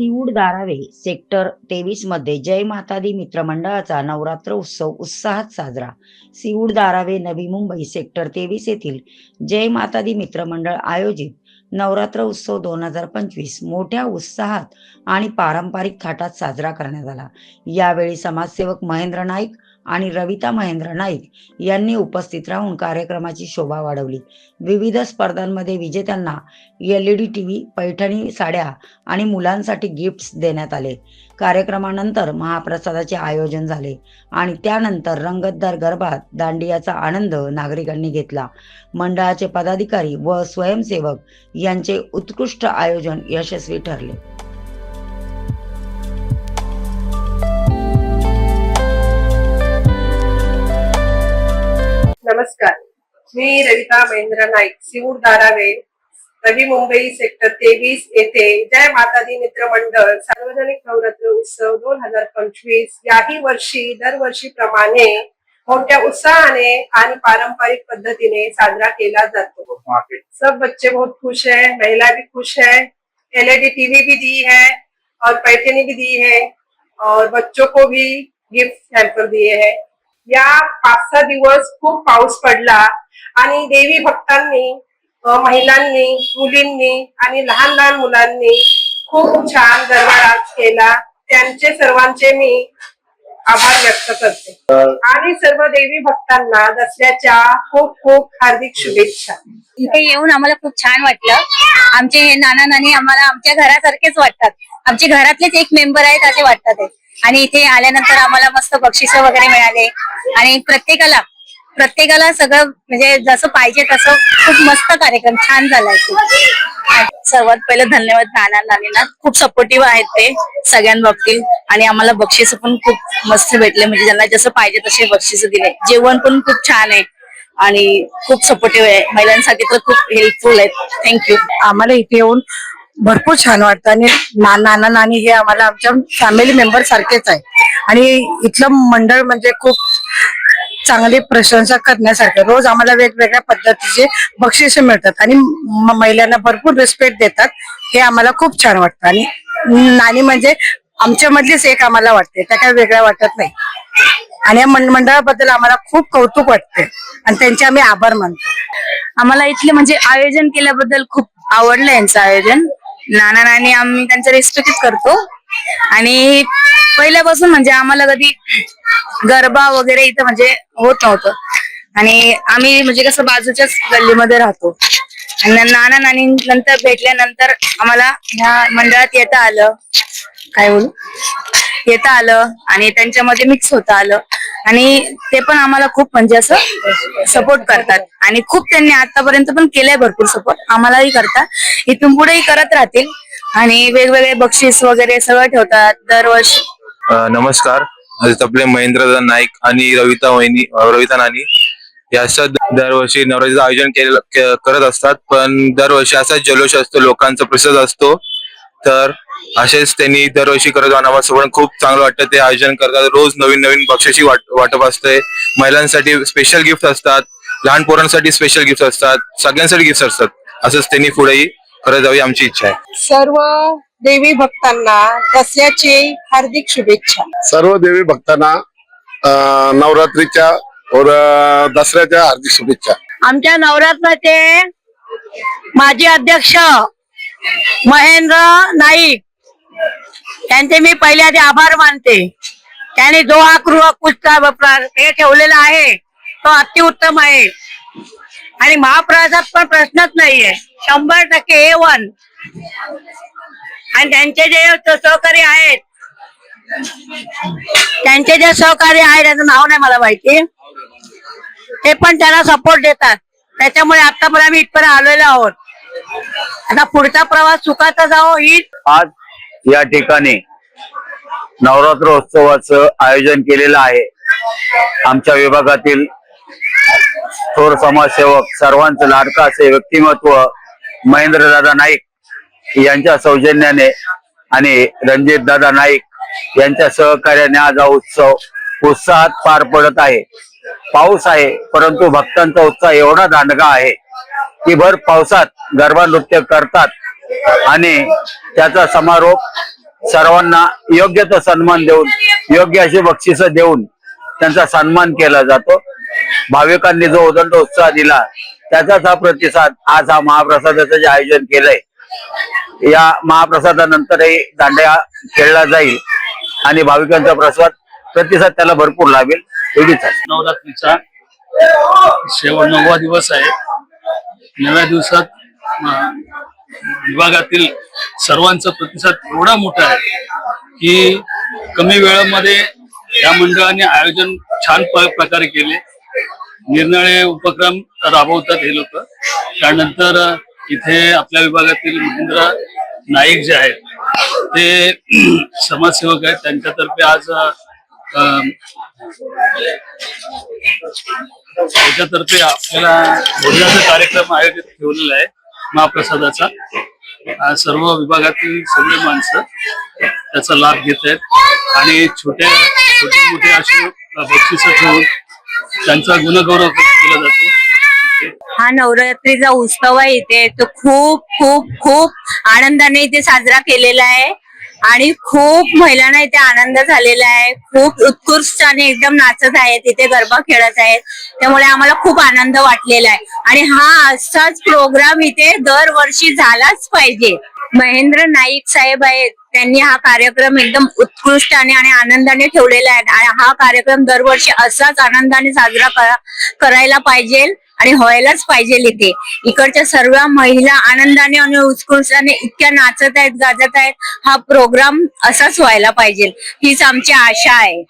सिऊड Darave sector तेवीसमध्ये जय मातादी मित्र मंडळाचा नवरात्र उत्सव उत्साहात साजरा. सिऊड दारावे नवी मुंबई सेक्टर तेवीस येथील जय मातादी मित्र मंडळ आयोजित नवरात्र उत्सव दोन हजार पंचवीस मोठ्या उत्साहात आणि पारंपरिक थाटात साजरा करण्यात आला. यावेळी समाजसेवक महेंद्र नाईक आणि रविता महेंद्र नाईक यांनी उपस्थित राहून कार्यक्रमाची शोभा वाढवली. विविध स्पर्धांमध्ये विजेत्यांना L E D T V Paithani साड्या आणि मुलांसाठी गिफ्ट्स देण्यात आले. कार्यक्रमानंतर महाप्रसादाचे आयोजन झाले आणि त्यानंतर रंगतदार गरबात दांडियाचा आनंद नागरिकांनी घेतला. मंडळाचे पदाधिकारी व स्वयंसेवक यांचे उत्कृष्ट आयोजन यशस्वी ठरले. नमस्कार. मी रविता महेंद्र नाईक सिवूर धारावे नवी मुंबई सेक्टर तेवीस येथे जय मातादी मित्र मंडळ सार्वजनिक नवरात्र उत्सव दोन हजार पंचवीस. याही वर्षी दरवर्षीप्रमाणे मोठ्या उत्साहाने आणि पारंपरिक पद्धतीने साजरा केला जातो. सब बच्चे बहुत खुश है महिला भी खुश है एलईडी टीवी भी दी है और पैठनी भी दी है और बच्चों को भी गिफ्ट हॅम्पर दिए है। या पाच सहा दिवस खूप पाऊस पडला आणि देवी भक्तांनी महिलांनी मुलींनी आणि लहान लहान मुलांनी खूप छान गरबा डान्स केला. त्यांचे सर्वांचे मी आभार व्यक्त करते. आणि सर्व देवी भक्तांना दसऱ्याच्या खूप खूप हार्दिक शुभेच्छा. इथे येऊन आम्हाला खूप छान वाटलं. आमचे हे नाना नानी आम्हाला आमच्या घरासारखेच वाटतात. आमचे घरातलेच एक मेंबर आहेत असे वाटतात. आणि इथे आल्यानंतर आम्हाला मस्त बक्षिस वगैरे मिळाले. आणि प्रत्येकाला प्रत्येकाला सगळं म्हणजे जसं पाहिजे तसं खूप मस्त कार्यक्रम छान झालाय सर्वात पहिलं धन्यवाद नाना नानीना. खूप सपोर्टिव्ह आहेत ते सगळ्यांबाबतीत आणि आम्हाला बक्षीस पण खूप मस्त भेटले. म्हणजे ज्यांना जसं पाहिजे तसे बक्षीस दिले. जेवण पण खूप छान आहे. आणि खूप सपोर्टिव्ह आहे. महिलांसाठी तर खूप हेल्पफुल आहेत. थँक्यू आम्हाला इथे येऊन भरपूर छान वाटतं. आणि नाना नानी हे आम्हाला आमच्या फॅमिली मेंबर सारखेच आहे. आणि इथलं मंडळ म्हणजे खूप चांगली प्रशंसा करण्यासारखं. रोज आम्हाला वेगवेगळ्या पद्धतीचे बक्षिस मिळतात आणि महिलांना भरपूर रिस्पेक्ट देतात. हे आम्हाला खूप छान वाटतं. आणि नाणी म्हणजे आमच्या मधलीच एक आम्हाला वाटते. त्या काय वेगळ्या वाटत नाही. आणि या मंडळाबद्दल आम्हाला खूप कौतुक वाटते. आणि त्यांचे आम्ही आभार मानतो. आम्हाला इथले म्हणजे आयोजन केल्याबद्दल खूप आवडलं यांचं आयोजन. नाना नानी आम्ही त्यांचं रिस्पेक्टच करतो. आणि पहिल्यापासून म्हणजे आम्हाला कधी गरबा वगैरे इथं म्हणजे होत नव्हतं. आणि आम्ही म्हणजे कसं बाजूच्याच गल्लीमध्ये राहतो. आणि नाना नानी नंतर भेटल्यानंतर आम्हाला ह्या मंडळात येता आलं. काय बोलू? येता आलं आणि त्यांच्यामध्ये मिक्स होता आलं. आणि ते पण आम्हाला खूप म्हणजे असं सपोर्ट करतात. आणि खूप त्यांनी आतापर्यंत पण केलंय भरपूर सपोर्ट आम्हालाही करतात. इथून पुढेही करत राहतील. आणि वेगवेगळे बक्षीस वगैरे सगळं ठेवतात दरवर्षी. नमस्कार. आज आपले महेंद्र नाईक आणि रविता वहिनी रविता नानी. या द- दरवर्षी नवरात्रीचं आयोजन केलेलं के- करत असतात पण दरवर्षी असाच जल्लोष असतो लोकांचा प्रसाद असतो. तर असेच त्यांनी दरवर्षी करत जाऊन आम्हाला सगळं खूप चांगलं वाटतं. ते आयोजन करतात. रोज नवीन नवीन बक्षिशी वाट वाटप असते महिलांसाठी स्पेशल गिफ्ट असतात. लहान पोरांसाठी स्पेशल गिफ्ट असतात. सगळ्यांसाठी गिफ्ट असतात. असंच त्यांनी पुढेही करत जावी आमची इच्छा आहे. सर्व देवी भक्तांना दसऱ्याची हार्दिक शुभेच्छा. सर्व देवी भक्तांना अं, नवरात्रीच्या और अं, दसऱ्याच्या हार्दिक शुभेच्छा. आमच्या नवरात्राचे माजी अध्यक्ष महेंद्र नाईक त्यांचे मी पहिले आधी आभार मानते. त्याने जो हा गृह कुस्ता हे ठेवलेला आहे. तो अतिउत्तम आहे. आणि महाप्रसाद पण प्रश्नच नाहीये. शंभर टक्के ए वन. आणि त्यांचे जे सहकारी आहेत त्यांचे जे सहकारी आहेत त्याचं नाव नाही मला माहिती. ते पण त्यांना सपोर्ट देतात. त्याच्यामुळे आतापर्यंत आम्ही इथपर्यंत आलेलो आहोत. आता पुढचा प्रवास सुखाचा जावो ही आज या ठिकाणी नवरात्र उत्सवाचं आयोजन केलेलं आहे. आमच्या विभागातील थोर समाजसेवक सर्वांचं लाडका असे व्यक्तिमत्व महेंद्रदादा नाईक यांच्या सौजन्याने आणि रणजित दादा नाईक यांच्या सहकार्याने आज हा उत्सव उत्साहात पार पडत आहे. पाऊस आहे परंतु भक्तांचा उत्साह एवढा दांडगा आहे की भर पावसात गरबा नृत्य करतात आणि त्याचा समारोप सर्वांना योग्य तो सन्मान देऊन योग्य अशी बक्षिस देऊन त्यांचा सन्मान केला जातो. भाविकांनी जो उदंड उत्साह दिला त्याचाच हा प्रतिसाद आज हा महाप्रसादाचं जे आयोजन केलंय या महाप्रसादानंतरही दांड्या खेळला जाईल आणि भाविकांचा प्रसाद प्रतिसाद त्याला भरपूर लाभेल एवढीच नवरात्रीचा शेवट नववा दिवस आहे. नव्या दिवसात विभागातील सर्वांचा प्रतिसाद एवढा मोठा आहे की कमी वेळामध्ये या मंडळाने आयोजन छान प्रकारे केले. निरनिराळे उपक्रम राबवतात हे लोक. त्यानंतर इथे आपल्या विभागातील महेंद्र नाईक जे आहेत ते समाजसेवक आहेत. त्यांच्यातर्फे आज त्याच्यातर्फे आपल्याला भोजनाचा कार्यक्रम आयोजित ठेवलेला आहे महाप्रसादाचा. सर्व विभागातील सगळे माणसं त्याचा लाभ घेत आहेत. आणि छोटे छोटे मोठे असे बक्षिस ठेवून त्यांचा गुणगौरव केला जातो. हा नवरात्रीचा उत्सव आहे इथे. तो खूप खूप खूप आनंदाने इथे साजरा केलेला आहे. आणि खूप महिलांना इथे आनंद झालेला आहे. खूप उत्कृष्टाने एकदम नाचत आहेत इथे गरबा खेळत आहेत. त्यामुळे आम्हाला खूप आनंद वाटलेला आहे. आणि हा असाच प्रोग्राम इथे दरवर्षी झालाच पाहिजे. महेंद्र नाईक साहेब आहेत. त्यांनी हा कार्यक्रम एकदम उत्कृष्टाने आणि आनंदाने ठेवलेला आहे. आणि हा कार्यक्रम दरवर्षी असाच आनंदाने साजरा करा करायला पाहिजे आणि व्हायलाच पाहिजे इथे. इकडच्या सर्व महिला आनंदाने आणि उत्कृष्टाने इतक्या नाचत आहेत गाजत आहेत. हा प्रोग्राम असाच व्हायला पाहिजे. हीच आमची आशा आहे.